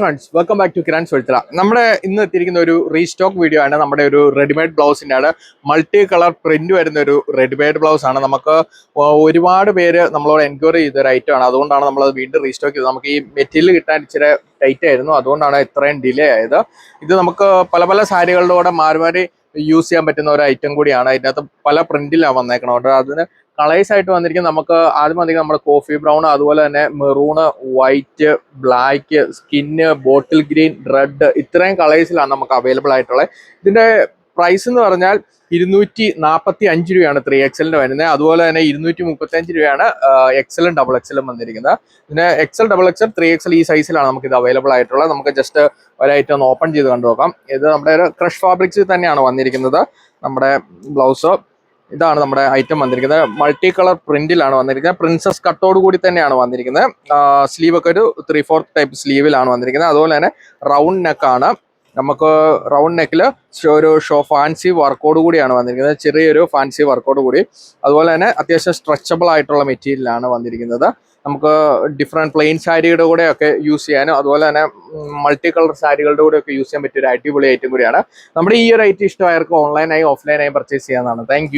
Friends welcome back to കിരാൻ സുൽത്തറ നമ്മുടെ ഇന്ന് എത്തിയിരിക്കുന്ന ഒരു റീസ്റ്റോക്ക് വീഡിയോ ആണ്. നമ്മുടെ ഒരു റെഡിമെയ്ഡ് ബ്ലൗസിന്റെ ആണ്. മൾട്ടി കളർ പ്രിന്റ് വരുന്ന ഒരു റെഡിമെയ്ഡ് ബ്ലൗസ് ആണ്. നമുക്ക് ഒരുപാട് പേര് നമ്മളോട് എൻക്വയറി ചെയ്ത ഒരു ഐറ്റം ആണ്. അതുകൊണ്ടാണ് നമ്മൾ അത് വീണ്ടും റീസ്റ്റോക്ക് ചെയ്തത്. നമുക്ക് ഈ മെറ്റീരിയൽ കിട്ടാൻ ഇച്ചിരി ടൈറ്റ് ആയിരുന്നു. അതുകൊണ്ടാണ് ഇത്രയും ഡിലേ ആയത്. ഇത് നമുക്ക് പല പല സാരികളിലൂടെ മാറി മാറി യൂസ് ചെയ്യാൻ പറ്റുന്ന ഒരു ഐറ്റം കൂടിയാണ്. അതിനകത്ത് പല പ്രിന്റിലാണ് വന്നേക്കണം കേട്ടോ അതിന് കളേഴ്സ് ആയിട്ട് വന്നിരിക്കും നമുക്ക് ആദ്യം വന്നിരിക്കും നമ്മുടെ കോഫി ബ്രൗൺ അതുപോലെ തന്നെ maroon white black skin bottle green red ഇത്രയും കളേഴ്സിലാണ് നമുക്ക് അവൈലബിൾ ആയിട്ടുള്ളത്. ഇതിന്റെ പ്രൈസ് എന്ന് പറഞ്ഞാൽ ഇരുന്നൂറ്റി നാൽപ്പത്തി അഞ്ച് രൂപയാണ് ത്രീ എക്സലിന്റെ വരുന്നത്. അതുപോലെ തന്നെ ഇരുന്നൂറ്റി മുപ്പത്തി അഞ്ച് രൂപയാണ് എക്സലും ഡബിൾ എക്സലും വന്നിരിക്കുന്നത്. പിന്നെ XL double XL three XL ഈ സൈസിലാണ് നമുക്ക് ഇത് അവൈലബിൾ ആയിട്ടുള്ളത്. നമുക്ക് ജസ്റ്റ് ഒരൈറ്റം ഒന്ന് ഓപ്പൺ ചെയ്ത് കണ്ടു നോക്കാം. ഇത് നമ്മുടെ ഒരു ക്രഷ് ഫാബ്രിക്സ് തന്നെയാണ് വന്നിരിക്കുന്നത് നമ്മുടെ ബ്ലൗസ് ഇതാണ് നമ്മുടെ ഐറ്റം വന്നിരിക്കുന്നത്. മൾട്ടി കളർ പ്രിന്റിലാണ് വന്നിരിക്കുന്നത്. പ്രിൻസസ് കട്ടോട് കൂടി തന്നെയാണ് വന്നിരിക്കുന്നത്. സ്ലീവ് ഒക്കെ ഒരു ത്രീ ഫോർത്ത് ടൈപ്പ് സ്ലീവിലാണ് വന്നിരിക്കുന്നത്. അതുപോലെ തന്നെ റൗണ്ട് നെക്കാണ് നമുക്ക് റൗണ്ട് നെക്കിൽ ഒരു ഷോ ഫാൻസി വർക്കോട് കൂടിയാണ് വന്നിരിക്കുന്നത്. ചെറിയൊരു ഫാൻസി വർക്കോട് കൂടി. അതുപോലെ തന്നെ അത്യാവശ്യം സ്ട്രെച്ചബിൾ ആയിട്ടുള്ള മെറ്റീരിയലാണ് വന്നിരിക്കുന്നത്. നമുക്ക് ഡിഫറെന്റ് പ്ലെയിൻ സാരിയുടെ കൂടെ ഒക്കെ യൂസ് ചെയ്യാനും അതുപോലെ തന്നെ മൾട്ടി കളർ സാരികളുടെ കൂടെ ഒക്കെ യൂസ് ചെയ്യാൻ പറ്റിയ ഒരു അടിപൊളി ഐറ്റം കൂടിയാണ്. നമ്മുടെ ഈ ഒരു ഐറ്റം ഇഷ്ടമായവർക്ക് ഓൺലൈനായി ഓഫ്ലൈനായി പർച്ചേസ് ചെയ്യാവുന്നതാണ്. താങ്ക്